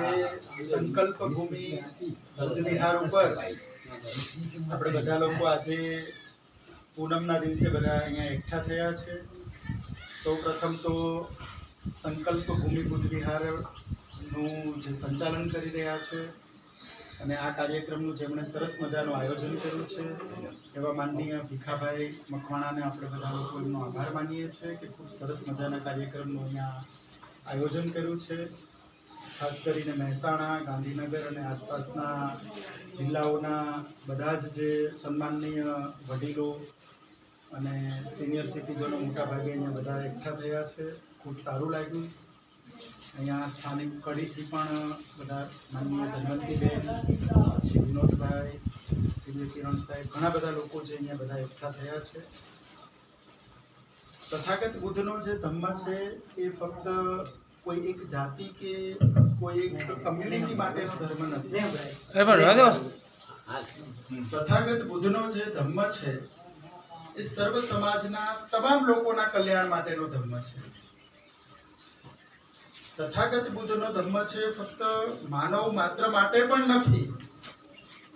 આજે સંકલ્પ ભૂમિ બુદ્ધ ઉપર આપણે બધા લોકો આજે પૂનમના દિવસે બધા અહીંયા એકઠા થયા છે. સૌ પ્રથમ તો સંકલ્પ ભૂમિ બુદ્ધવિહારનું જે સંચાલન કરી રહ્યા છે અને આ કાર્યક્રમનું જેમણે સરસ મજાનું આયોજન કર્યું છે એવા માનનીય ભીખાભાઈ મકવાણાને આપણે બધા લોકો એમનો આભાર માનીએ છીએ કે ખૂબ સરસ મજાના કાર્યક્રમનું અહીંયા આયોજન કર્યું છે. ખાસ કરીને મહેસાણા, ગાંધીનગર અને આસપાસના જિલ્લાઓના બધા જ જે સન્માનનીય વડીલો અને સિનિયર સિટીઝનો મોટાભાગે અહીંયા બધા એકઠા થયા છે. ખૂબ સારું લાગ્યું. અહીંયા સ્થાનિક કડીથી પણ બધા માનનીય ધનવંતીબેન પછી વિનોદભાઈ શ્રી કિરણ સાહેબ, ઘણા બધા લોકો છે અહીંયા બધા એકઠા થયા છે. તથાગત બુદ્ધનો જે ધમ્મ છે એ ફક્ત કોઈ એક જાતિ કે કોઈ કમ્યુનિટી માટેનો ધર્મ નથી. તથાગત બુદ્ધનો જે ધર્મ છે એ સર્વ સમાજના તમામ લોકોના કલ્યાણ માટેનો ધર્મ છે. તથાગત બુદ્ધનો ધર્મ છે ફક્ત માનવ માત્ર માટે પણ નથી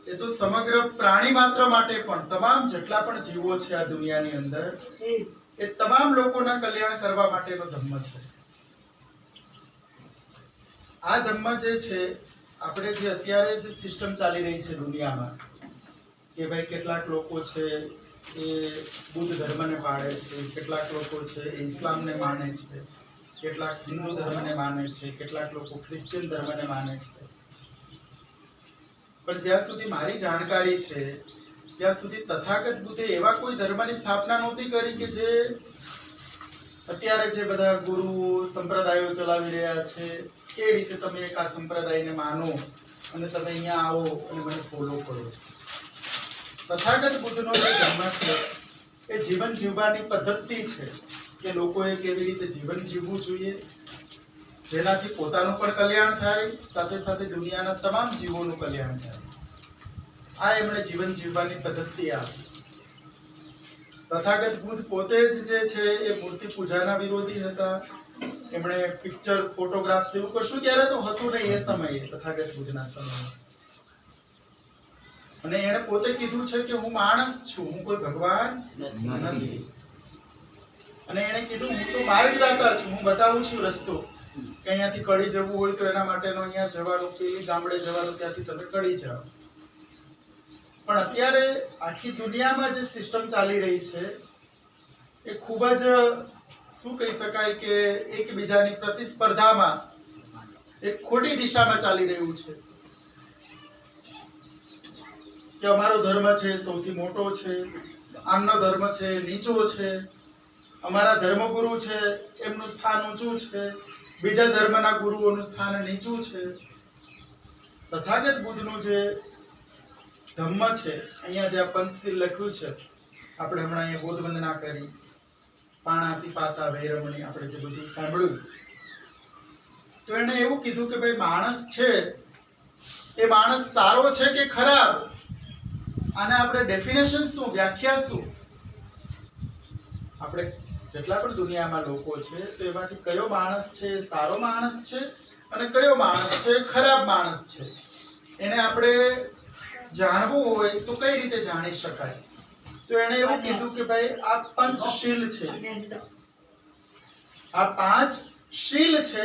એ તો સમગ્ર પ્રાણી માત્ર માટે પણ તમામ જેટલા પણ જીવો છે આ દુનિયાની અંદર એ તમામ લોકોના કલ્યાણ કરવા માટેનો ધર્મ છે. આ ધર્મ જે છે, આપણે જે અત્યારે જે સિસ્ટમ ચાલી રહી છે દુનિયામાં, કે ભાઈ કેટલાક લોકો છે એ બુદ્ધ ધર્મને પાળે છે, કેટલાક લોકો છે એ ઇસ્લામને માને છે, કેટલાક હિન્દુ ધર્મને માને છે, કેટલાક લોકો ખ્રિશ્ચિયન ધર્મને માને છે. પણ જ્યાં સુધી મારી જાણકારી છે, ત્યાં સુધી તથાગત બુદ્ધે એવા કોઈ ધર્મની સ્થાપના નહોતી કરી કે જે અત્યારે જે બધા ગુરુઓ સંપ્રદાયો ચલાવી રહ્યા છે, એ રીતે તમે એક આ સંપ્રદાયને માનો અને તમે અહીંયા આવો અને મને ફોલો કરો. તથાગત બુદ્ધનો જે ધર્મ છે, એ જીવન જીવવાની પદ્ધતિ છે કે લોકોએ કેવી રીતે જીવન જીવવું જોઈએ, જેનાથી પોતાનું પણ કલ્યાણ થાય, સાથે સાથે દુનિયાના તમામ જીવોનું કલ્યાણ થાય. આ એમણે જીવન જીવવાની પદ્ધતિ આપી. તથાગત બુદ્ધ પોતે જ જે છે એ મૂર્તિ પૂજાના વિરોધી હતા. એમણે પિક્ચર ફોટોગ્રાફ્સ એવું કશું ત્યારે તો હતું નહીં એ સમયે, તથાગત બુદ્ધના સમયે. અને એણે પોતે કીધું છે કે હું માણસ છું, હું કોઈ ભગવાન નથી. અને એણે કીધું, હું તો માર્ગદાતા છું, હું બતાવું છું રસ્તો. કે અહીંયાથી કડી જવું હોય તો એના માટેનો અહીંયા જવાનું કે ગામડે જવાનું, ત્યાંથી તમે કડી જાઓ. પણ અત્યારે આખી દુનિયામાં જે સિસ્ટમ ચાલી રહી છે, એ ખૂબ જ, શું કહી શકાય કે એકબીજાની પ્રતિસ્પર્ધામાં એક ખોટી દિશામાં ચાલી રહ્યું છે. કે અમારો ધર્મ છે, સૌથી મોટો છે, આમનો ધર્મ છે, નીચો છે, અમારા ધર્મગુરુ છે, એમનું સ્થાન ઊંચું છે, બીજા ધર્મના ગુરુઓનું સ્થાન નીચું છે. તથાગત બુદ્ધનું જે ધમ્મ છે. અહીંયા જે આ પંચશીલ લખ્યું છે, આપણે હમણાં અહીંયા બોધ વંદના કરી, પાણાતી પાતા વૈરમણી આપણે જે બધું સાંભળ્યું. તો એણે એવું કીધું કે ભાઈ માણસ છે, એ માણસ સારો છે કે ખરાબ? આને આપણે ડેફિનેશન શું, વ્યાખ્યા શું? આપણે જેટલા પણ દુનિયામાં લોકો છે, તો એમાંથી કયો માણસ છે સારો માણસ છે અને કયો માણસ છે ખરાબ માણસ છે? એને આપણે જાણવું હોય તો કઈ રીતે જાણી શકાય? તો એણે એવું કીધું કે ભાઈ આ પંચશીલ છે. આ પાંચ શીલ છે.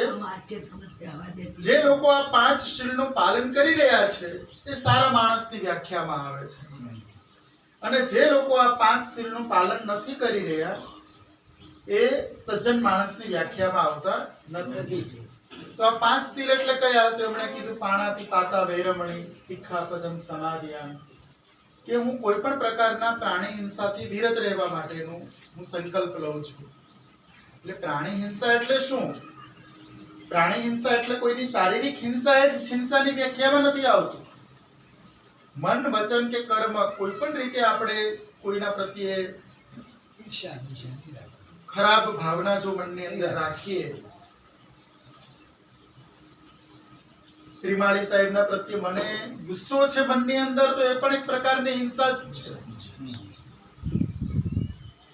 જે લોકો આ પાંચ શીલનું પાલન કરી રહ્યા છે એ સારા માણસની વ્યાખ્યામાં આવે છે. અને જે લોકો આ પાંચ શીલનું પાલન નથી કરી રહ્યા એ સજ્જન માણસની વ્યાખ્યામાં આવતા નથી. તો આ પાંચ સ્થિર એટલે કયા? તો એમણે કીધું પાણાથી પાતા વૈરમણી શિખાપદમ સમાધિયાન કે હું કોઈ પણ પ્રકારના પ્રાણી હિંસાથી વિરત રહેવા માટેનું હું સંકલ્પ લઉં છું. એટલે પ્રાણી હિંસા એટલે શું? પ્રાણી હિંસા એટલે કોઈની શારીરિક હિંસા એ જ હિંસાની વ્યાખ્યામાં નથી આવતું. મન વચન કે કર્મ કોઈ પણ રીતે આપણે કોઈના પ્રત્યે ખરાબ ભાવના જો મનની અંદર રાખીએ શ્રીમાળી સાહેબના પ્રત્યે મને ગુસ્સો છે મનની અંદર, તો એ પણ એક પ્રકારની હિંસા જ છે.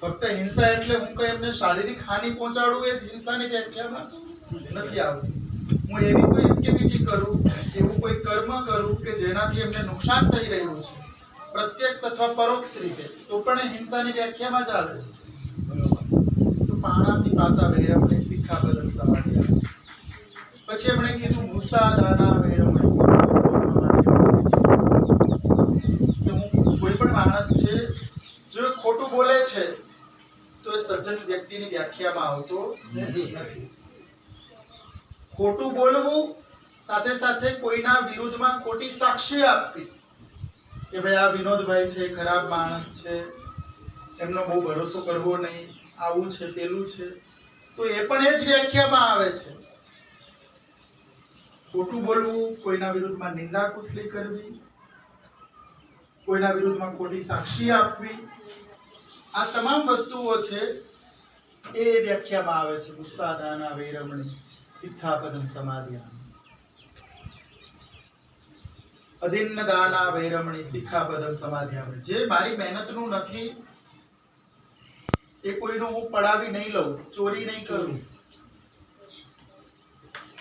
ફક્ત હિંસા એટલે હું કઈ એમને શારીરિક હાનિ પહોંચાડું, એ જ હિંસાની વ્યાખ્યામાં નથી આવતી. હું એવી કોઈ એક્ટિવિટી કરું કે જેનાથી એમને નુકસાન થઈ રહ્યું છે, પ્રત્યક્ષ અથવા પરોક્ષ રીતે, તો પણ હિંસાની વ્યાખ્યામાં જ આવે છે. તો પાણાથી પાતા વૈરમણી શિક્ષાપદમ સમાધિ આવે. પછી એમણે કીધું, મૂસા દાના વૈરમણી કોઈ પણ માણસ છે, જો ખોટું બોલે છે, તો એ સજ્જન વ્યક્તિની વ્યાખ્યામાં આવતો નથી. ખોટું બોલવું સાથે સાથે કોઈના વિરુદ્ધમાં ખોટી સાક્ષી આપવી. કે ભાઈ, આ વિનોદભાઈ છે, ખરાબ માણસ છે, એમનો બહુ ભરોસો કરવો નહીં, આવું છે, પેલું છે, તો એ પણ એ જ વ્યાખ્યામાં આવે છે. ખોટું બોલવું, કોઈના વિરુદ્ધમાં નિંદા કુથલી કરવી, કોઈના વિરુદ્ધમાં ખોટી સાક્ષી આપવી, આ તમામ વસ્તુઓ છે એ વ્યાખ્યામાં આવે છે ગુસ્તાદાના વૈરમણી, સિદ્ધાપદમ સમાધિયા અધિન્ન દાના વૈરમણી સિક્ખાપદમ સમાધિયાન જે મારી મહેનતનું નથી, એ કોઈનું હું પડાવી નહીં લઉં, ચોરી નહીં કરું.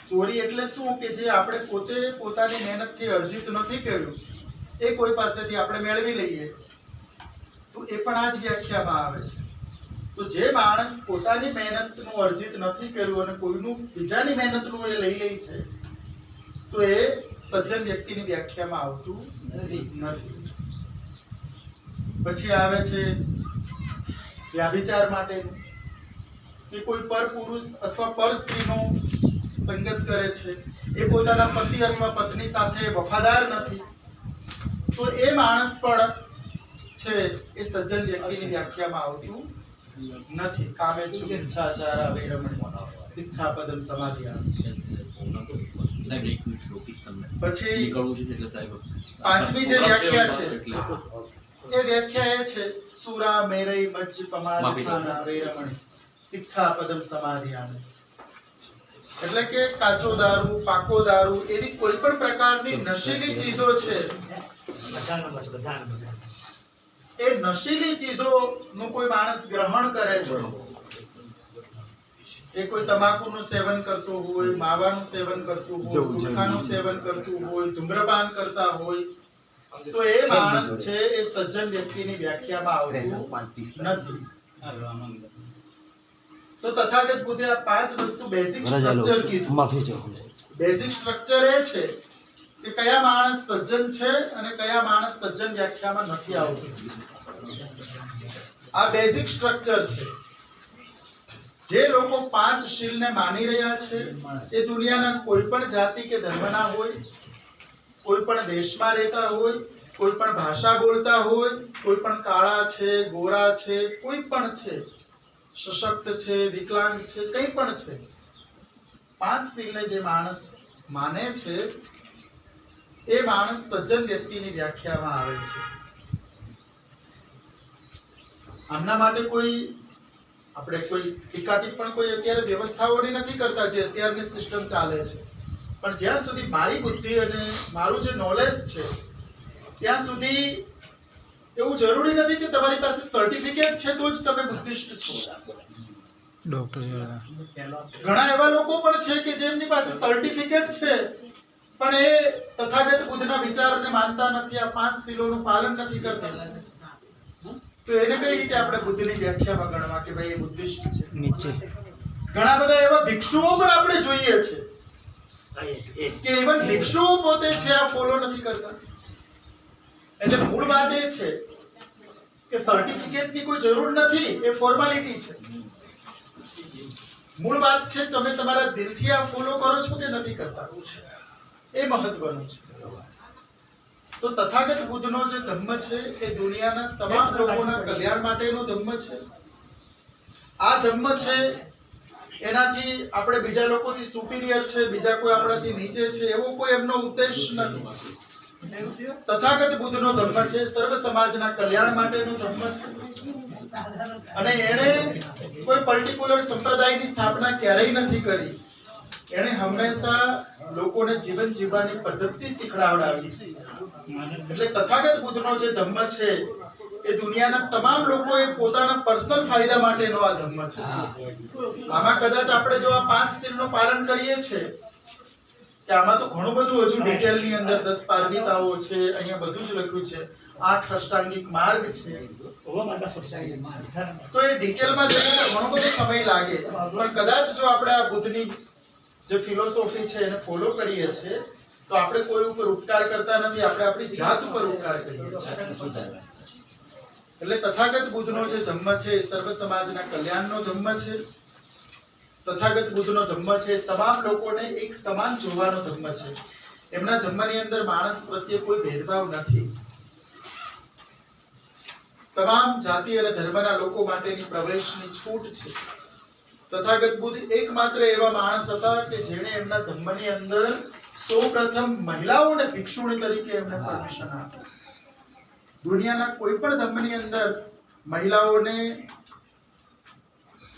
ચોરી એટલે શું? કે જે આપણે પોતે પોતાની મહેનતથી અર્જિત નથી કર્યું, એ કોઈ પાસેથી આપણે મેળવી લઈએ. તો એ પણ આ જ વ્યાખ્યામાં આવે છે. તો જે માણસ પોતાની મહેનતનું અર્જિત નથી કર્યું અને કોઈનું બીજાની મહેનતનું એ લઈ લે છે, તો એ સજ્જન વ્યક્તિની વ્યાખ્યામાં આવતું નથી. પછી આવે છે વ્યાભિચાર માટેનું કે કોઈ પર પુરુષ અથવા પર સ્ત્રીનો સંગત કરે છે. એ પોતાના પતિ અથવા પત્ની સાથે વફાદાર નથી. તો એ માણસ પણ છે એ સજ્જન વ્યક્તિની વ્યાખ્યામાં આવતું નથી. કામે છું ઈચ્છાચારા વૈરમણી શિક્ષાપદમ સમાધિયા સાહેબ એક મિનિટ રોકીશ તમને. પછી નીકળવું છે એટલે સાહેબ પાંચમી જે વ્યાખ્યા છે? એટલે એ વ્યાખ્યા એ છે સુરા મેરઈ મજ્જ પમાદિથાના વૈરમણી શિક્ષાપદમ સમાધિયાને એટલે કે કાચો દારૂ પાકો દારૂ એવી કોઈ પણ પ્રકારની નશીલી ચીજો છે. એ નશીલી ચીજોનું કોઈ માણસ ગ્રહણ કરે છે? એ કોઈ તમાકુનું સેવન કરતું હોય માવાનું સેવન કરતું હોય ગુટખાનું સેવન કરતું હોય ધૂમ્રપાન કરતા હોય તો એ માણસ છે એ સજ્જન વ્યક્તિની વ્યાખ્યામાં આવતું નથી. તો તથાગત બુદ્ધે આ પાંચ વસ્તુ બેઝિક સ્ટ્રક્ચર કીધું. માફી ચાહું બેઝિક સ્ટ્રક્ચર એ છે કે કયા માણસ સજ્જન છે અને કયા માણસ સજ્જન વ્યાખ્યામાં નથી આવતું. આ બેઝિક સ્ટ્રક્ચર છે. જે લોકો પાંચ શીલને માની રહ્યા છે એ દુનિયાના કોઈ પણ જાતિ કે ધર્મના હોય કોઈ પણ દેશમાં રહેતા હોય કોઈ પણ ભાષા બોલતા હોય કોઈ પણ કાળા છે ગોરા છે કોઈ પણ છે સશક્ત છે, વિકલાંગ છે, કંઈ પણ છે. પાંચ શીલને જે માણસ માને છે, એ માણસ સજ્જન વ્યક્તિની વ્યાખ્યામાં આવે છે. આમના માટે કોઈ, આપણે કોઈ ટીકા પણ કોઈ અત્યારે વ્યવસ્થાઓની નથી કરતા જે અત્યારની સિસ્ટમ ચાલે છે. પણ જ્યાં સુધી મારી બુદ્ધિ અને મારું જે નોલેજ છે, ત્યાં સુધી એવું જરૂરી નથી કે તમારી પાસે સર્ટિફિકેટ છે તો જ તમે બુદ્ધિસ્ટ છો. ડોક્ટર ઘણા એવા લોકો પણ છે કે જેમની પાસે સર્ટિફિકેટ છે પણ એ તથાગત બુદ્ધના વિચારોને માનતા નથી આ પાંચ શીલોનું પાલન નથી કરતા. તો એને કઈ રીતે આપણે બુદ્ધની વ્યાખ્યામાં ગણવા કે ભાઈ એ બુદ્ધિસ્ટ છે? નીચે. ઘણા બધા એવા ભિક્ષુઓ પણ આપણે જોઈએ છે કે ઇવન ભિક્ષુઓ પોતે છે આ ફોલો નથી કરતા. એટલે મૂળ વાત એ છે કે સર્ટિફિકેટની કોઈ જરૂર નથી એ ફોર્માલિટી છે. મૂળ વાત છે તમે તમારા દિલથી આ ફોલો કરો છો કે નથી કરતા? એ મહત્વનું છે. તો તથાગત બુદ્ધનો જે ધર્મ છે એ દુનિયાના તમામ લોકોના કલ્યાણ માટેનો ધર્મ છે. આ ધર્મ છે એનાથી આપણે બીજા લોકોથી સુપિરિયર છે બીજા કોઈ આપણાથી નીચે છે એવો કોઈ એમનો ઉદ્દેશ નથી. તથાગત બુદ્ધનો ધર્મ છે, સર્વ સમાજના કલ્યાણ માટેનો ધર્મ છે. અને એણે કોઈ પર્ટિક્યુલર સંપ્રદાયની સ્થાપના ક્યારેય નથી કરી. એણે હંમેશા લોકોને જીવન જીવવાની પદ્ધતિ શીખડાવડાવી છે. એટલે તથાગત બુદ્ધનો જે ધર્મ છે, એ દુનિયાના તમામ લોકોએ પોતાના પર્સનલ ફાયદા માટેનો આ ધર્મ છે. આમાં કદાચ આપણે જો આ પાંચ શીલનું પાલન કરીએ છીએ કે આમાં તો ઘણું બધું હજુ ડિટેલની અંદર દસ પાર્વિતાઓ છે, અહીંયા બધું જ લખ્યું છે. આઠ અષ્ટાંગિક માર્ગ છે. તો એ ડિટેલમાં જઈએ તો ઘણો બધો સમય લાગે. પણ કદાચ જો આપણે આ બુદ્ધની જે ફિલોસોફી છે એને ફોલો કરીએ છીએ, તો આપણે કોઈ ઉપર ઉપકાર કરતા નથી. આપણે આપણી જાત ઉપર ઉપકાર કરીએ છીએ. એટલે તથાગત બુદ્ધનો જે ધમ્મ છે એ સર્વ સમાજના કલ્યાણનો ધમ્મ છે. તથાગત બુદ્ધનો ધર્મ છે. તમામ લોકોને એક સમાન જોવાનો ધર્મ છે. એમના ધર્મની અંદર માણસ પ્રત્યે કોઈ ભેદભાવ નથી. તમામ જાતિ અને ધર્મના લોકો માટેની પ્રવેશની છૂટ છે. તથાગત બુદ્ધ એકમાત્ર એવા માણસ હતા કે જેણે એમના ધર્મની અંદર સૌપ્રથમ મહિલાઓને ભિક્ષુણી તરીકે એમને પરમિશન આપી દુનિયાના કોઈ પણ ધર્મની અંદર મહિલાઓને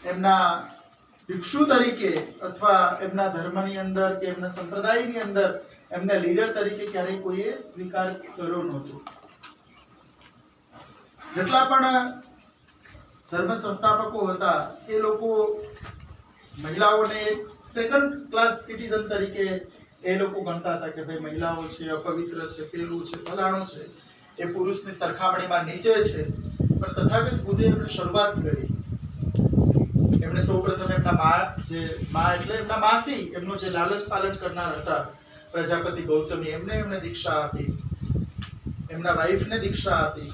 એમના ભિક્ષુ તરીકે અથવા એમના ધર્મની અંદર કે એમના સંપ્રદાયની અંદર એમને લીડર તરીકે ક્યારેય કોઈએ સ્વીકાર કર્યો નહોતો. જેટલા પણ ધર્મ સંસ્થાપકો હતા, એ લોકો મહિલાઓને સેકન્ડ ક્લાસ સિટીઝન તરીકે એ લોકો ગણતા હતા કે ભાઈ મહિલાઓ છે, અપવિત્ર છે, પેલું છે, ફલાણું છે. એ પુરુષની સરખામણીમાં નીચે છે. પણ તથાગત બુદ્ધે એમણે શરૂઆત કરી. એમણે સૌપ્રથમ એમના મા જે મા એટલે એમના માસી, એમનું જે લાલન પાલન કરનાર હતા પ્રજાપતિ ગૌતમી, એમને એમને દીક્ષા આપી. એમના વાઈફને દીક્ષા આપી.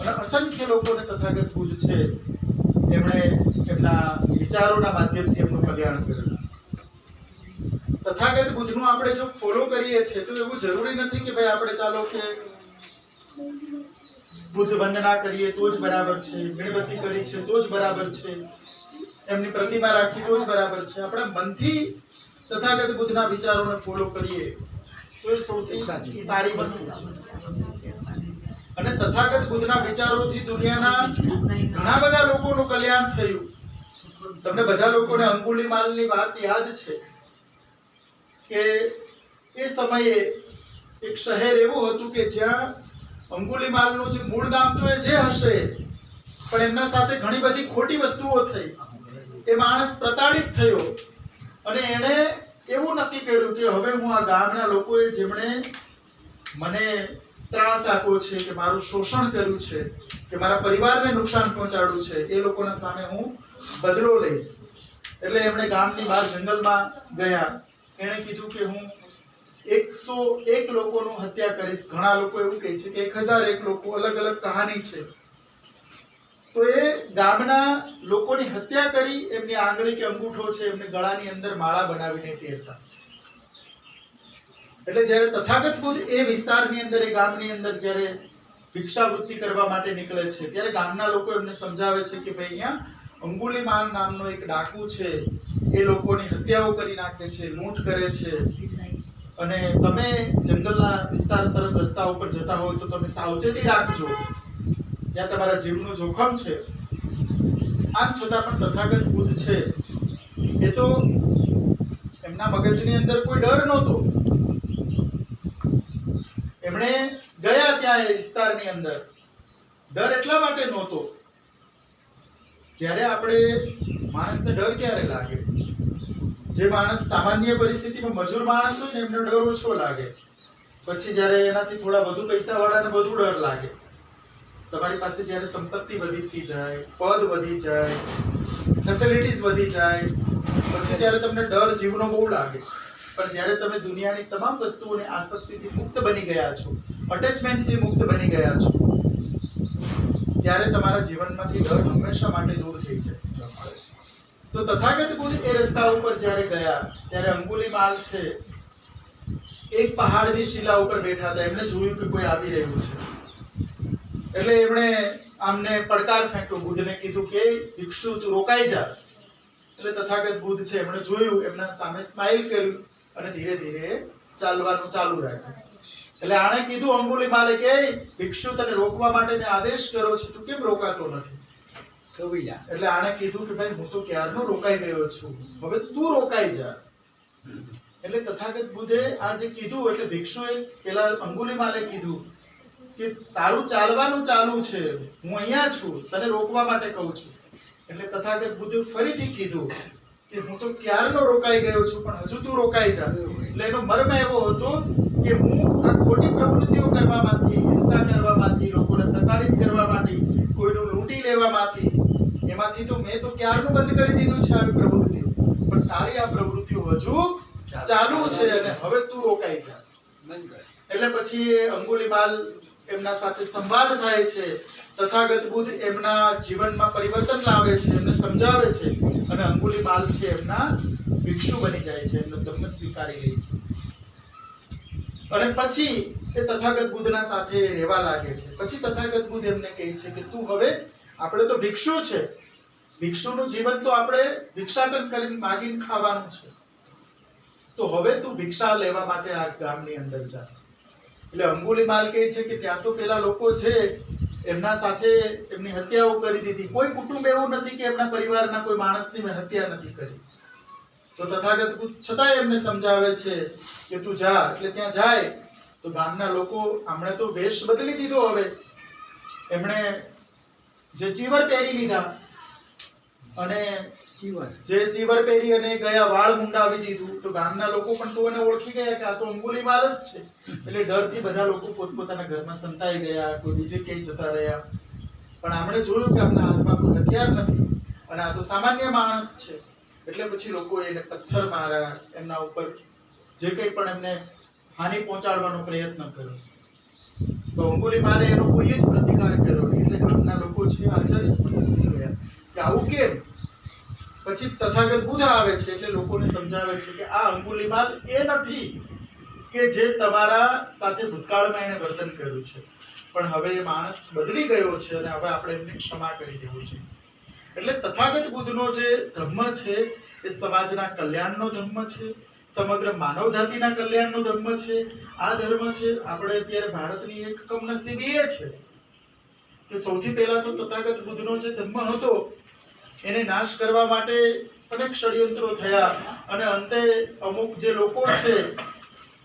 અને અસંખ્ય લોકોને તથાગત બુદ્ધ છે. એમણે એમના વિચારોના માધ્યમથી એમનું કલ્યાણ કર્યું. તથાગત બુદ્ધનું આપણે જો ફોલો કરીએ છીએ, તો એવું જરૂરી નથી કે ભાઈ આપણે ચાલો કે બુદ્ધ વંદના કરીએ, તો જ બરાબર છે, મીણબત્તી કરી છે, તો જ બરાબર છે. એમની પ્રતિમા રાખી તો જ બરાબર છે. આપણે મનથી તથાગત બુદ્ધના વિચારોને ફોલો કરીએ તો એ સૌથી સારી વસ્તુ છે. અને તથાગત બુદ્ધના વિચારોથી દુનિયાના ઘણા બધા લોકોનું કલ્યાણ થયું. તમને બધા લોકોને અંગુલીમાલની વાત યાદ છે કે એ સમયે એક શહેર એવું હતું કે જ્યાં અંગુલીમાલનું જે મૂળ નામ તો એ જે હશે પણ એમના સાથે ઘણી બધી ખોટી વસ્તુઓ થઈ. એ માણસ પ્રતાડિત થયો. અને એણે એવું નક્કી કર્યું કે હવે હું આ ગામના લોકોએ જેમણે મને ત્રાસ આપ્યો છે કે મારું શોષણ કર્યું છે, કે મારા પરિવારને નુકસાન પહોંચાડ્યું છે, એ લોકોના સામે હું બદલો લઈશ. એટલે એમણે ગામની બહાર જંગલમાં ગયા. એણે કીધું કે હું એકસો એક લોકોનું હત્યા કરીશ. ઘણા લોકો એવું કહે છે કે એક હજાર એક લોકો અલગ અલગ કહાની છે. તો એ ગામના લોકોની હત્યા કરી, એમની આંગળી કે અંગૂઠો છે, એમને ગળાની અંદર માળા બનાવીને પહેરતા. એટલે જ્યારે તથાગત બુદ્ધ એ વિસ્તારની અંદર, એ ગામની અંદર જ્યારે ભિક્ષાવૃત્તિ કરવા માટે નીકળે છે, ત્યારે ગામના લોકો એમને સમજાવે છે કે ભાઈ અહીંયા અંગુલીમાલ નામનો એક ડાકુ છે. એ લોકોની હત્યાઓ કરી નાખે છે, લૂંટ કરે છે. અને તમે જંગલના વિસ્તાર તરફ રસ્તા ઉપર જતા હોય તો તમે સાવચેતી રાખજો. ત્યાં તમારા જીવનું જોખમ છે. આમ છતાં પણ તથાગત બુદ્ધ છે. એ તો એમના મગજની અંદર કોઈ ડર નહોતો. એમણે ગયા ત્યાં એ વિસ્તારની અંદર. ડર એટલા માટે નહોતો. જ્યારે આપણે માણસને ડર ક્યારે લાગે? જે માણસ સામાન્ય પરિસ્થિતિમાં મજૂર માણસ હોય ને એમને ડર ઓછો લાગે. પછી જ્યારે એનાથી થોડા વધુ પૈસા વાળાને વધુ ડર લાગે. તમારી પાસે જ્યારે સંપત્તિ વધતી જાય, પદ વધી જાય ફેસિલિટીઝ વધી જાય, પછી ત્યારે તમને ડર જીવનો બહુ લાગે. પણ જ્યારે તમે દુનિયાની તમામ વસ્તુઓની આસક્તિથી મુક્ત બની ગયા છો અટેચમેન્ટથી મુક્ત બની ગયા છો, ત્યારે તમારા જીવનમાંથી ડર હંમેશા માટે દૂર થઈ જાય. તો તથાગત બુદ્ધ એ રસ્તા ઉપર જ્યારે ગયા, ત્યારે અંગુલીમાલ છે. એક પહાડની શિલા ઉપર બેઠા હતા. એમણે જોયું કે કોઈ આવી રહ્યું છે. એટલે એમણે આમને પડકાર ફેંક્યો બુદ્ધને કીધું કે ભિક્ષુ તું રોકાઈ જા. એટલે તથાગત બુદ્ધ છે એમણે જોયું એમના સામે સ્માઇલ કર્યું અને ધીરે ધીરે ચાલવાનું ચાલુ રાખ્યું. એટલે આણે કીધું અંગુલીમાલે કે ભિક્ષુ તને રોકવા માટે મેં આદેશ કર્યો છે તું કેમ રોકાતો નથી? એટલે આણે કીધું કે ભાઈ હું તો ક્યારનો રોકાઈ ગયો છું. હવે તું રોકાઈ જા. એટલે તથાગત બુદ્ધે આ જે કીધું એટલે ભિક્ષુએ પેલા અંગુલીમાલે કીધું કે તારું ચાલવાનું ચાલુ છે હું અહીંયા છું તને રોકવા માટે કહું છું. એટલે તથાગત બુદ્ધે ફરીથી કીધું કે હું તો ક્યારનો રોકાઈ ગયો છું પણ હજુ તું રોકાઈ જા. એટલે એનો મર્મ એવો હતો કે હું આ ખોટી પ્રવૃત્તિઓ કરવામાંથી હિંસા કરવામાંથી લોકોને પ્રતાડિત કરવામાંથી કોઈનું લૂંટી લેવામાંથી એમાંથી તો મેં તો ક્યારનું બંધ કરી દીધું છે આવી પ્રવૃત્તિઓ. પણ તારી આ પ્રવૃત્તિઓ હજુ ચાલુ છે અને હવે તું રોકાઈ જા. એટલે પછી અંગુલીમાલ એમના સાથે સંવાદ થાય છે, તથાગત બુદ્ધ એમના જીવનમાં પરિવર્તન લાવે છે, એમને સમજાવે છે અને અંગુલીમાલ છે એમના ભિક્ષુ બની જાય છે, એમનો ધર્મ સ્વીકારી લે છે. અને પછી એ તથાગત બુદ્ધના સાથે રહેવા લાગે છે. પછી તથાગત બુદ્ધ એમને કહે છે કે તું હવે, આપણે તો ભિક્ષુ છે. ભિક્ષુનું જીવન તો આપણે ભિક્ષાટન કરીને માગીને ખાવાનું છે. તો હવે તું ભિક્ષા લેવા માટે આ ગામની અંદર જા. એટલે અંગુલીમાલ કહે છે કે ત્યાં તો પેલા લોકો છે, એમના સાથે એમની હત્યાઓ કરી દીધી. કોઈ કુટુંબ એવું નથી કે એમના પરિવારના કોઈ માણસની મેં હત્યા નથી કરી. તો તથાગત છતાંય એમને સમજાવે છે કે તું જા, એટલે ત્યાં જાય. તો ગામના લોકો આમણે તો વેશ બદલી દીધો હવે. એમણે જે ચીવર પહેરી લીધા અને જે ચીવર પહેરી અને ગયા વાળ મુંડાવી દીધું, તો ગામના લોકો પણ તો એને ઓળખી ગયા કે આ તો અંગુલીમાલ જ છે. એટલે ડરથી બધા લોકો પોતપોતાના ઘરમાં સંતાઈ ગયા, કોઈ બીજે ક્યાંય જતા રહ્યા. પણ આમણે જોયું કે આમના હાથમાં કોઈ હથિયાર નથી, અને આ તો સામાન્ય માણસ છે. એટલે પછી લોકો એને પથ્થર માર્યા, એમના ઉપર જે કંઈ પણ એમને હાનિ પહોંચાડવાનો પ્રયત્ન કર્યો. તો અંગુલી મારે એનો કોઈ જ પ્રતિકાર કર્યો એટલે ગામના લોકો છે આચાર્ય ગયા કે આવું કેમ? પછી તથાગત બુદ્ધ આવે છે એટલે લોકોને સમજાવે છે કે આ અંગુલીમાલ એ નથી કે જે તમારા સાથે ભૂતકાળમાં એણે વર્તન કર્યું છે. પણ હવે એ માણસ બદલી ગયો છે અને હવે આપણે એમને ક્ષમા કરી દેવું છે. એટલે તથાગત બુદ્ધનો જે ધર્મ છે એ સમાજના કલ્યાણનો ધર્મ છે, સમગ્ર માનવ જાતિના કલ્યાણનો ધર્મ છે. આ ધર્મ છે, આપણે અત્યારે ભારતની એક કમનસીબી એ છે કે સૌથી પહેલા તો તથાગત બુદ્ધનો જે ધર્મ હતો એને નાશ કરવા માટે અનેક ષડયંત્રો થયા. અને અંતે અમુક જે લોકો છે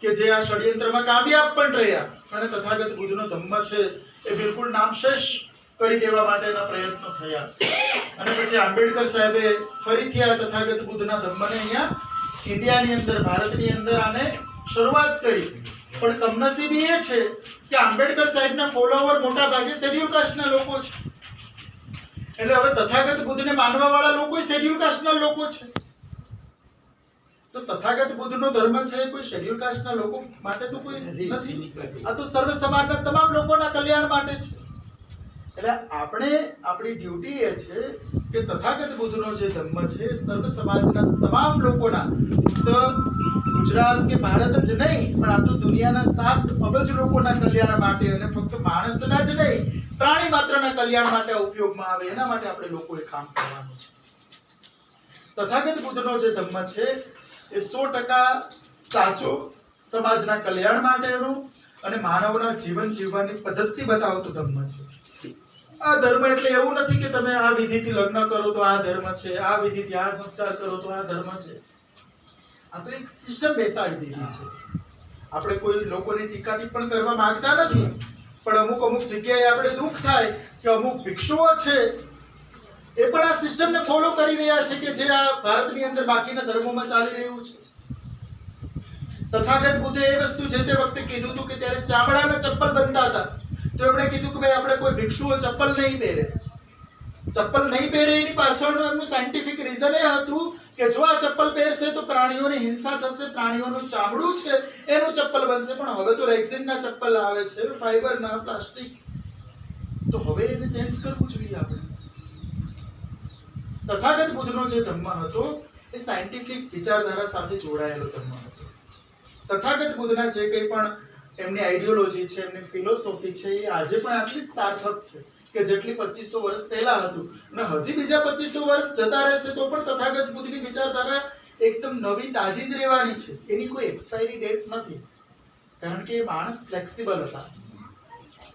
કે જે આ ષડયંત્રમાં કામયાબ પણ રહ્યા અને તથાગત બુદ્ધનો ધમ્મ છે એ બિલકુલ નામશેષ કરી દેવા માટેના પ્રયત્નો થયા. અને પછી આંબેડકર સાહેબે ફરીથી આ તથાગત બુદ્ધના ધમ્મને અહીંયા ઇન્ડિયાની અંદર, ભારતની અંદર આને શરૂઆત કરી. પણ કમનસીબી એ છે કે આંબેડકર સાહેબના ફોલોવર મોટા ભાગે શેડ્યુલ કાસ્ટના લોકો છે. એટલે હવે તથાગત બુદ્ધને માનવા વાળા લોકો શેડ્યુલ કાસ્ટના લોકો છે. તો તથાગત બુદ્ધનો ધર્મ છે કોઈ શેડ્યુલ કાસ્ટના લોકો માટે તો કોઈ નથી આ તો સર્વ સમાજના તમામ લોકોના કલ્યાણ માટે છે. એટલે આપણે આપણી ડ્યુટી એ છે કે તથાગત બુદ્ધનો જે ધર્મ છે સર્વ સમાજના તમામ લોકોના તો ગુજરાત કે ભારત જ નહીં, પણ આ તો દુનિયાના સાત અબજ લોકોના કલ્યાણ માટે અને ફક્ત માણસના જ નહીં, પ્રાણી માત્રના કલ્યાણ માટે ઉપયોગમાં આવે. એના માટે આપણે લોકોએ કામ કરવાનું છે. તથાગત બુદ્ધનો જે ધર્મ છે, એ સો ટકા સાચો સમાજના કલ્યાણ માટેનો અને માનવના જીવન જીવવાની પદ્ધતિ બતાવતો ધર્મ છે. આ ધર્મ એટલે એવું નથી કે તમે આ વિધિથી લગ્ન કરો તો આ ધર્મ છે, આ વિધિથી આ સંસ્કાર કરો તો આ ધર્મ છે. આ તો એક સિસ્ટમ બેસાડી દીધી છે. આપણે કોઈ લોકોની ટીકા ટિપ્પણ કરવા માંગતા નથી, પણ અમુક અમુક જગ્યાએ આપણે દુઃખ થાય કે અમુક ભિક્ષુઓ છે, એ પણ આ સિસ્ટમને ફોલો કરી રહ્યા છે કે જે આ ભારતની અંદર બાકીના ધર્મોમાં ચાલી રહ્યું છે. તથાગત બુદ્ધે એ વસ્તુ જે તે વખતે કીધું હતું કે ત્યારે ચામડાના ચપ્પલ બનતા હતા. તો એમણે કીધું કે ભાઈ, આપણે કોઈ ભિક્ષુઓ ચપ્પલ નહીં પહેરે. ચપ્પલ નહીં પહેરે એની પાછળનું એમનું સાયન્ટિફિક રીઝન એ હતું કે જો આ ચપ્પલ પહેરશે તો પ્રાણીઓની હિંસા થશે, પ્રાણીઓનું ચામડું છે, એનું ચપ્પલ બનશે. પણ હવે તો રેક્સિનના ચપ્પલ આવે છે, ફાઈબરના, પ્લાસ્ટિક. તો હવે એને ચેન્જ કરવું જોઈએ આપણે. તથાગત બુદ્ધનો જે ધર્મ હતો, એ સાયન્ટિફિક વિચારધારા સાથે જોડાયેલો ધર્મ હતો. તથાગત બુદ્ધના જે કંઈ પણ એમની આઈડિયોલોજી છે, એમની ફિલોસોફી છે, એ આજે પણ આટલી સાર્થક છે. કે જેટલી પચીસો વર્ષ પહેલા હતું. અને હજી બીજા પચીસો વર્ષ જતા રહેશે તો પણ તથાગત બુદ્ધની વિચારધારા એકદમ નવી તાજી જ રહેવાની છે. એની કોઈ એક્સપાયરી ડેટ નથી. કારણ કે એ માણસ ફ્લેક્સિબલ હતા.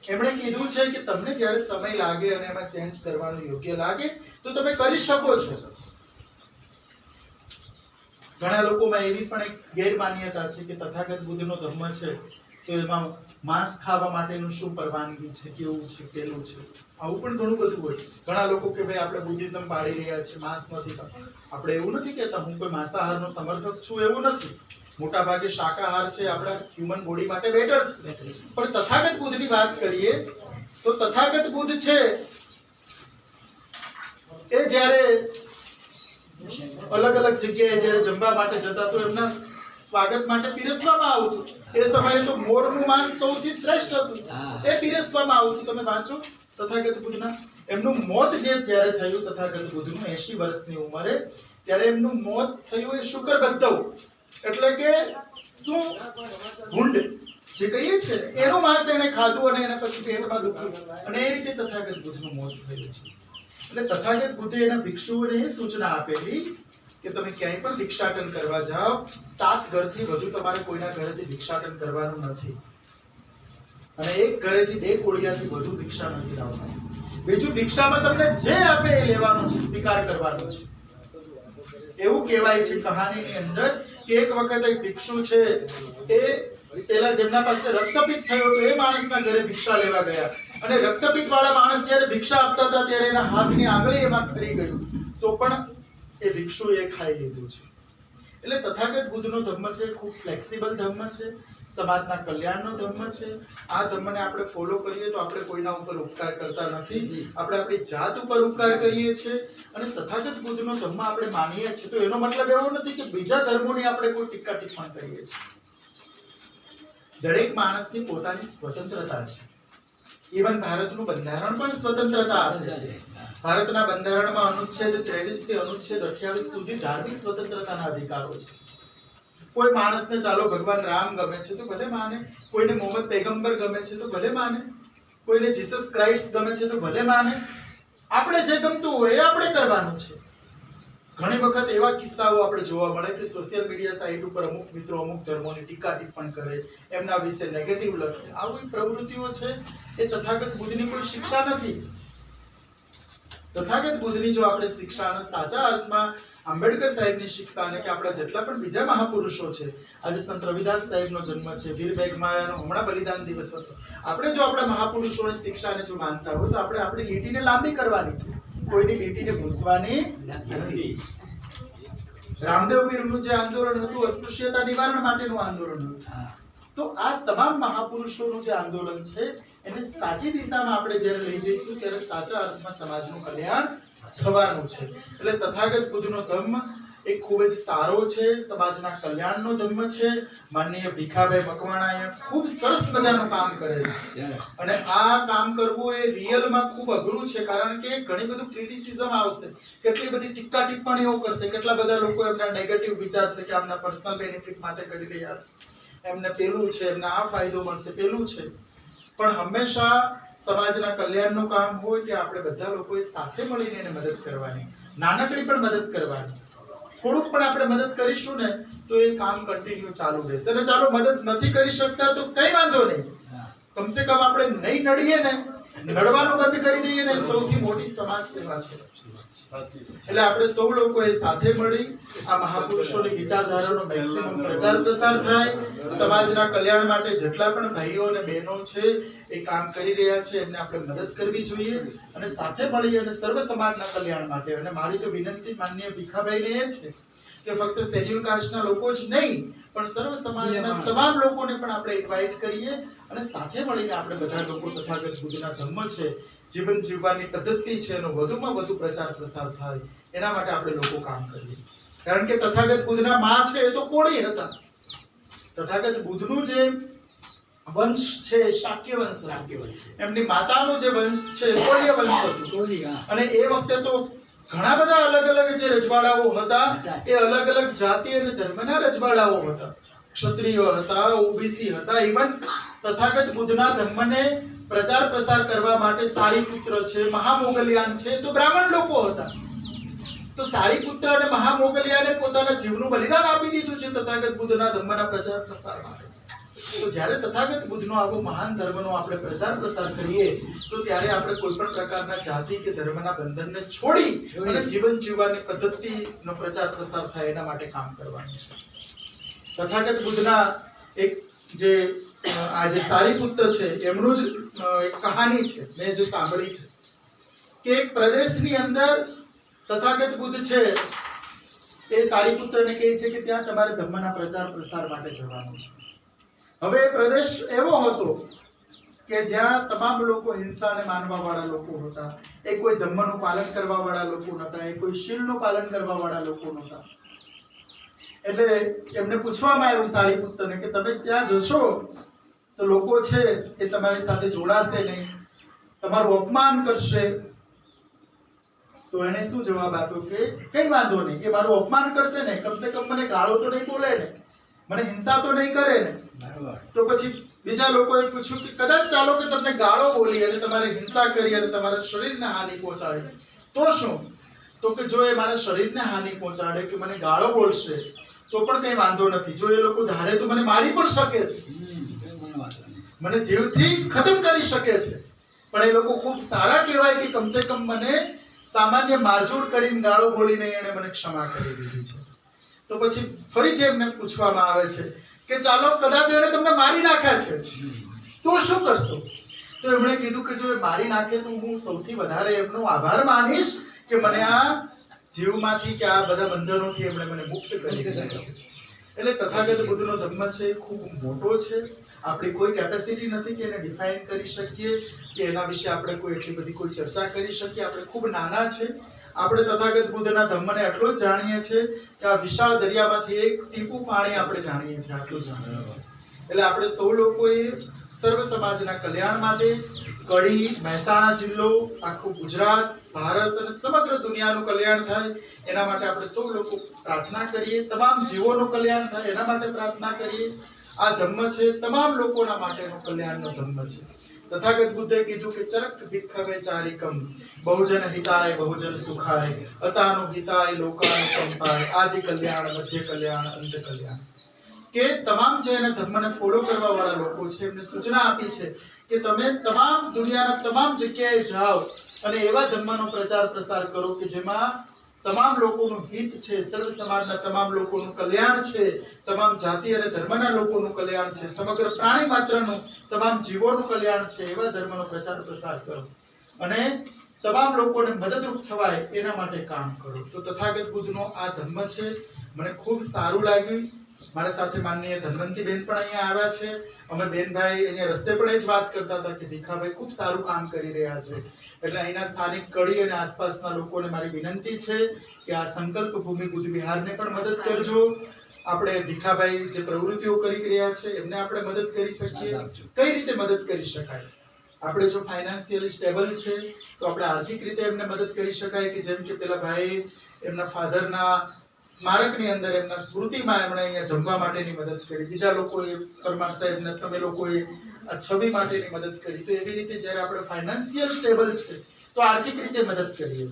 એમણે કીધું છે કે તમને જ્યારે સમય લાગે અને એમાં ચેન્જ કરવાનું યોગ્ય લાગે, તો તમે કરી શકો છો. ઘણા લોકોમાં એવી પણ એક ગેરમાન્યતા છે કે તથાગત બુદ્ધનો ધર્મ છે, તો એમાં માંસ ખાવા માટેનું શું પરવાનગી છે કેવું છે પેલું છે? આવું પણ ઘણું બધું હોય. ઘણા લોકો કે ભાઈ આપણે બુદ્ધિઝમ પાડી રહ્યા છે માંસ નથી આપણે એવું નથી કહેતા હું કોઈ માંસાહારનો સમર્થક છું એવું નથી. મોટા ભાગે શાકાહાર છે આપણા હ્યુમન બોડી માટે બેટર છે. પણ તથાગત બુદ્ધની વાત કરીએ તો તથાગત બુદ્ધ છે એ જ્યારે અલગ અલગ જગ્યાએ જ્યારે જમવા માટે જતા તો એમના સ્વાગત માટે પીરસવામાં આવતું એ સમયે તો મોરનું માંસ સૌથી શ્રેષ્ઠ હતું. એ પીરસવામાં આવતું તમે વાંચો. તથાગત બુદ્ધના. એમનું મોત જે જ્યારે થયું તથાગત બુદ્ધનું 80 વર્ષની ઉંમરે ત્યારે એમનું મોત થયું એ શુકર બદ્ધવ એટલે કે શું? ભૂંડ જે કહીએ છે એનું માંસ એણે ખાધું અને એના પછી પેટમાં દુખ્યું. અને એ રીતે તથાગત બુદ્ધનું મોત થયું છે. એટલે તથાગત બુદ્ધે એના ભિક્ષુઓને સૂચના આપેલી કે તમે ક્યાંય પણ ભિક્ષાટન કરવા જાઓ, સાત ઘરથી વધુ તમારે કોઈના ઘરેથી ભિક્ષાટન કરવાનું નથી. અને એક ઘરેથી બે કોળિયાથી વધુ ભિક્ષા નથી લાવવાનું બીજું, ભિક્ષામાં તમને જે આપે એ લેવાનું છે, સ્વીકાર કરવાનો છે. એવું કહેવાય છે કહાનીની અંદર કે એક વખત એક ભિક્ષુ છે, એ પેલા જેમના પાસે રક્તપિત થયો તો એ માણસના ઘરે ભિક્ષા લેવા ગયા. અને રક્તપિત વાળા માણસ જ્યારે ભિક્ષા આપતા હતા ત્યારે એના હાથની આંગળી એમાં ખરી ગયું. તો પણ એ ભિક્ષુએ ખાઈ લીધું છે. એટલે તથાગત બુદ્ધનો ધર્મ છે ખૂબ ફ્લેક્સિબલ ધર્મ છે સમાજના કલ્યાણનો ધર્મ છે. આ ધર્મને આપણે ફોલો કરીએ તો આપણે કોઈના ઉપર ઉપકાર કરતા નથી. આપણે આપણી જાત ઉપર ઉપકાર કરીએ છીએ અને તથાગત બુદ્ધનો ધર્મ આપણે માનીએ છીએ. તો એનો મતલબ એવો નથી કે બીજા ધર્મોની આપણે કોઈ ટીકા ટિપ્પણ કરીએ છીએ. દરેક માણસની પોતાની સ્વતંત્રતા છે. ઇવન ભારતનું બંધારણ પણ સ્વતંત્રતા આપે છે. ભારતના બંધારણમાં અનુચ્છેદ 23 થી અનુચ્છેદ 28 સુધી ધાર્મિક સ્વતંત્રતાના અધિકારો છે. કોઈ માણસને ચાલો ભગવાન રામ ગમે છે તો ભલે માને કોઈને મોહમ્મદ પૈગંબર ગમે છે તો ભલે માને કોઈને જીસસ ક્રાઇસ્ટ ગમે છે તો ભલે માને. આપણે જે ગમતું હોય એ આપણે કરવાનું છે. ઘણી વખત એવા કિસ્સાઓ આપણે જોવા મળે કે સોશિયલ મીડિયા સાઇટ ઉપર અમુક મિત્રો અમુક ધર્મોની ટીકા ટિપ્પણ કરે, એમના વિશે નેગેટિવ લખે. આવી પ્રવૃત્તિઓ છે, એ તથાગત બુદ્ધની કોઈ શિક્ષા નથી. તથાગત બુદ્ધની જો આપણે શિક્ષાના સાચા અર્થમાં આંબેડકર સાહેબની શિક્ષા અને કે આપણા જેટલા પણ બીજા મહાપુરુષો છે, આજે સંત રવિદાસ સાહેબનો જન્મ છે, વીર મેઘમાયાનો હમણાં બલિદાન દિવસ હતો. આપણે જો આપણા મહાપુરુષોની શિક્ષાને જો માનતા હોય તો આપણે આપણી લીટીને લાંબી કરવાની છે. કોઈની લીટીને ઘૂસવાની નથી. રામદેવ વીરનું જે આંદોલન હતું, અસ્પૃશ્યતા નિવારણ માટેનું આંદોલન હતું. તો આ તમામ મહાપુરુષોનું જે આંદોલન છે, એને સાચી દિશામાં આપણે જ્યારે લઈ જઈશું, ત્યારે સાચા અર્થમાં સમાજનું કલ્યાણ થવાનું છે. એટલે તથાગત બુદ્ધનો ધર્મ એ ખૂબ જ સારો છે સમાજના કલ્યાણનો ધર્મ છે. માનનીય ભીખાભાઈ મકવાણાએ ખૂબ સરસ મજાનું કામ કરે છે. અને આ કામ કરવું એ રિયલમાં ખૂબ અઘરું છે કારણ કે ઘણી બધું ક્રિટિસિઝમ આવશે. કેટલી બધી ટીકા ટિપ્પણીઓ કરશે કેટલા બધા લોકો એમના નેગેટિવ વિચારશે કે આમના પર્સનલ બેનિફિટ માટે કરી રહ્યા છે. એમને પેલું છે એમને આ ફાયદો મળશે પેલું છે. પણ હંમેશા સમાજના કલ્યાણનું કામ હોય કે આપણે બધા લોકોએ સાથે મળીને એને મદદ કરવાની. નાનકડી પણ મદદ કરવાની. થોડુંક પણ આપણે મદદ કરીશું ને, તો એ કામ કન્ટિન્યુ ચાલુ રહેશે. અને ચાલો, મદદ નથી કરી શકતા તો કઈ વાંધો નહીં. કમસે કમ આપણે નહીં નડીએ ને, નડવાનું બંધ કરી દઈએ ને, સૌથી મોટી સમાજ સેવા છે. એટલે આપણે સૌ લોકોએ સાથે મળી આ મહાપુરુષોની વિચારધારાનો મેક્સિમમ પ્રચાર પ્રસાર થાય. સમાજના કલ્યાણ માટે જેટલા પણ ભાઈઓ અને બહેનો છે એ કામ કરી રહ્યા છે, એમને આપણે મદદ કરવી જોઈએ અને સાથે મળી અને સર્વ સમાજના કલ્યાણ માટે. અને મારી તો વિનંતી માન્ય ભીખાભાઈને એ છે કે ફક્ત શેડ્યુલ કાસ્ટના લોકો જ નહીં પણ સર્વ સમાજના તમામ લોકોને પણ આપણે ઇન્વાઇટ કરીએ અને સાથે મળીને આપણે બધા લોકો તથાગત બુદ્ધના ધર્મ છે જીવન જીવવાની પદ્ધતિ છે એનો વધુમાં વધુ પ્રચાર પ્રસાર થાય એના માટે આપણે લોકો કામ કરીએ. કારણ કે તથાગત બુદ્ધના માં છે એ તો કોળી હતા. તથાગત બુદ્ધનું જે વંશ છે શાક્ય વંશ. એમની માતાનો જે વંશ છે કોળીય વંશ હતું. અને એ વખતે તો ઘણા બધા અલગ અલગ જે રજવાડાઓ હતા એ અલગ અલગ જાતિ અને ધર્મના રજવાડાઓ હતા. ક્ષત્રિયો હતા ઓબીસી હતા ઇવન તથાગત બુદ્ધના ધર્મને પ્રચાર પ્રસાર કરવા માટે સારીપુત્ર છે મહામોગલિયાન છે તો બ્રાહ્મણ લોકો હતા. તો સારીપુત્ર અને મહામોગલિયાને પોતાના જીવનું બલિદાન આપી દીધું છે તથાગત બુદ્ધના ધર્મના પ્રચાર પ્રસાર માટે. તો જ્યારે તથાગત બુદ્ધનો આવો મહાન ધર્મનો આપણે પ્રચાર પ્રસાર કરીએ તો ત્યારે આપણે કોઈ પણ પ્રકારના જાતિ કે ધર્મના બંધનને છોડી અને જીવન જીવવાની પદ્ધતિનો પ્રચાર પ્રસાર થાય એના માટે કામ કરવાનું છે. તથાગત બુદ્ધના એક જે આ જે સારીપુત્ર છે એમનું જ એક કહાની છે મેં જે સાંભળી છે કે એક પ્રદેશની અંદર તથાગત બુદ્ધ છે. એ સારીપુત્રને કહે છે કે ત્યાં તમારે ધર્મના પ્રચાર પ્રસાર માટે જવાનું છે. હવે પ્રદેશ એવો હતો કે જ્યાં તમામ લોકો હિંસાને માનવા વાળા લોકો હતા. એ કોઈ ધર્મનું પાલન કરવા વાળા લોકો નહોતા, એ કોઈ શીલનું પાલન કરવા વાળા લોકો નહોતા. એટલે એમને પૂછવામાં આવ્યું સારી પુત્રને કે તમે ત્યાં જશો તો લોકો છે એ તમારી સાથે જોડાશે નહીં, તમારું અપમાન કરશે. તો એણે શું જવાબ આપ્યો કે, કંઈ વાંધો નહીં કે મારું અપમાન કરશે ને કમસે કમ મને ગાળો તો નહીં બોલે ને. મને હિંસા તો નહીં કરે ને. તો પછી બીજા લોકોએ પૂછ્યું કે કદાચ ચાલો કે તમને ગાળો બોલી અને તમારે હિંસા કરી અને તમારા શરીરને હાનિ પહોંચાડે. તો શું? તો કે જો એ મારા શરીરને હાનિ પહોંચાડે કે મને ગાળો બોલશે તો પણ કઈ વાંધો નથી. જો એ લોકો ધારે તો મને મારી પણ શકે છે. મને જીવથી ખતમ કરી શકે છે. પણ એ લોકો ખૂબ સારા કહેવાય કે કમસે કમ મને સામાન્ય મારઝૂડ કરીને ગાળો બોલીને એણે મને ક્ષમા કરી દીધી છે. તો પછી ફરીથી એમને પૂછવામાં આવે છે કે ચાલો કદાચ એણે તમને મારી નાખ્યા છે. તો શું કરશો? તો એમણે કીધું કે જો એ મારી નાખે તો હું સૌથી વધારે એમનો આભાર માનીશ કે મને આ જીવમાંથી કે આ બધા બંધનોથી એમણે મને મુક્ત કરી દીધા છે. એટલે તથાગત બુદ્ધનો ધર્મ છે ખૂબ મોટો છે. આપણી કોઈ કેપેસિટી નથી કે એને ડિફાઇન કરી શકીએ કે એના વિશે આપણે કોઈ એટલી બધી કોઈ ચર્ચા કરી શકીએ. આપણે ખૂબ નાના છે. આપણે તથાગત બુદ્ધના ધર્મને એટલો જ જાણીએ છીએ કે આ વિશાળ દરિયામાંથી એક ટીપું પાણી આપણે જાણીએ છીએ, આટલું જાણીએ છીએ. એટલે આપણે સૌ લોકોએ સર્વ સમાજના કલ્યાણ માટે કડી, મહેસાણા જિલ્લો, આખું ગુજરાત, ભારત અને સમગ્ર દુનિયાનું કલ્યાણ થાય, એના માટે આપણે સૌ લોકો પ્રાર્થના કરીએ. તમામ જીવોનું કલ્યાણ થાય, એના માટે પ્રાર્થના કરીએ. આ ધર્મ છે, તમામ લોકોના માટેનો કલ્યાણનો ધર્મ છે. તથાગત બુદ્ધે કીધું કે ચરક ભિક્ષવે ચારિકમ બહુજન હિતાય બહુજન સુખાય અતાનું હિતાય લોકાનું કંપાય આદિ કલ્યાણ મધ્ય કલ્યાણ અંત કલ્યાણ કે તમામ જે એને ધર્મને ફોલો કરવા વાળા લોકો છે, એમને સૂચના આપી છે કે તમે તમામ દુનિયાના તમામ જગ્યાએ જાઓ અને એવા ધર્મનો પ્રચાર પ્રસાર કરો કે જેમાં તમામ લોકોનું હિત છે સર્વ સમાજના તમામ લોકોનું કલ્યાણ છે, તમામ જાતિ અને ધર્મના લોકોનું કલ્યાણ છે, સમગ્ર પ્રાણી માત્રનું તમામ જીવોનું કલ્યાણ છે, એવા ધર્મનો પ્રચાર પ્રસાર કરો. અને તમામ લોકોને મદદરૂપ થવાય એના માટે કામ કરો. તો તથાગત બુદ્ધનો આ ધર્મ છે, મને ખૂબ સારું લાગ્યું. મારા સાથે માનનીય ધનવંતી બેન પણ અહીંયા આવ્યા છે. અમે બેનભાઈ અહીંયા રસ્તે પણ જ વાત કરતા હતા કે ભીખાભાઈ ખૂબ સારું કામ કરી રહ્યા છે. એટલે અહીંના સ્થાનિક કડી અને આસપાસના લોકોને મારી વિનંતી છે કે આ સંકલ્પ ભૂમિ બુદ્ધ વિહારને પણ મદદ કરજો. આપણે ભીખાભાઈ જે પ્રવૃત્તિઓ કરી રહ્યા છે, એમને આપણે મદદ કરી શકીએ. કઈ રીતે મદદ કરી શકાય? આપણે જો ફાઇનાન્શિયલી સ્ટેબલ છે, તો આપણે આર્થિક રીતે એમને મદદ કરી શકાય કે જેમ કે પેલા ભાઈ એમના ફાધરના સ્મારકની અંદર એમના સ્મૃતિમાં એમણે અહીંયા જમવા માટેની મદદ કરી. બીજા લોકોએ, પરમાર સાહેબને તમે લોકોએ આ છબી માટેની મદદ કરી. તો એવી રીતે જ્યારે આપણે ફાઇનાન્શિયલ સ્ટેબલ છે, તો આર્થિક રીતે મદદ કરીએ.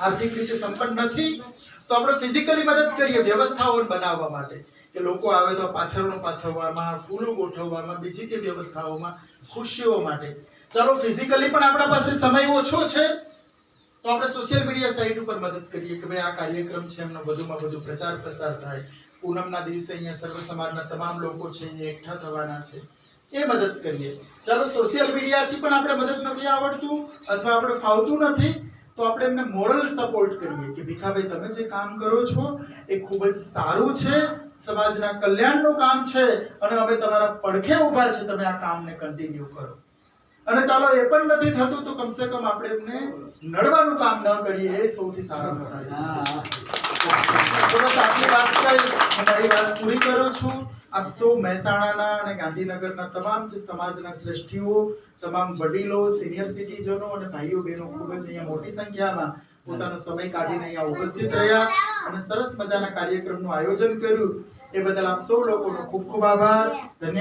આર્થિક રીતે સંપન્ન નથી, તો આપણે ફિઝિકલી મદદ કરીએ વ્યવસ્થાઓ બનાવવા માટે. કે લોકો આવે તો પાથરણું પાથરવામાં, ફૂલો ગોઠવવામાં, બીજી કે વ્યવસ્થાઓમાં ખુશીઓ માટે. ચાલો ફિઝિકલી પણ આપણા પાસે સમય ઓછો છે. તો આપણે સોશિયલ મીડિયા સાઇટ ઉપર મદદ કરીએ કે ભાઈ આ કાર્યક્રમ છે, એમનો વધુમાં વધુ પ્રચાર પ્રસાર થાય. પૂનમના દિવસે અહીંયા સર્વ સમાજના તમામ લોકો છે, અહીંયા એકઠા થવાના છે. એ મદદ કરીએ. ચાલો સોશિયલ મીડિયાથી પણ આપણે મદદ નથી આવડતું અથવા આપણે ફાવતું નથી, તો આપણે એમને મોરલ સપોર્ટ કરીએ કે ભીખાભાઈ, તમે જે કામ કરો છો એ ખૂબ જ સારું છે. સમાજના કલ્યાણનું કામ છે અને હવે તમારા પડખે ઊભા છે, તમે આ કામને કન્ટિન્યુ કરો. અને ચાલો એ પણ નથી થતું તો કમસે કમ આપણે એમને નડવાનું કામ ન કરીએ એ સૌથી સારી બસ આટલી વાત કહી મારી વાત પૂરી કરું છું. આપ સૌ મહેસાણાના અને ગાંધીનગરના તમામ જે સમાજના શ્રેષ્ઠીઓ તમામ વડીલો સિનિયર સિટીઝનો અને ભાઈઓ બહેનો ખૂબ જ અહીંયા મોટી સંખ્યામાં પોતાનો સમય કાઢીને અહીંયા ઉપસ્થિત રહ્યા અને સરસ મજાના કાર્યક્રમનું આયોજન કર્યું. એ બદલ આપ સૌ લોકોનો ખૂબ ખૂબ આભાર. ધન્યવાદ.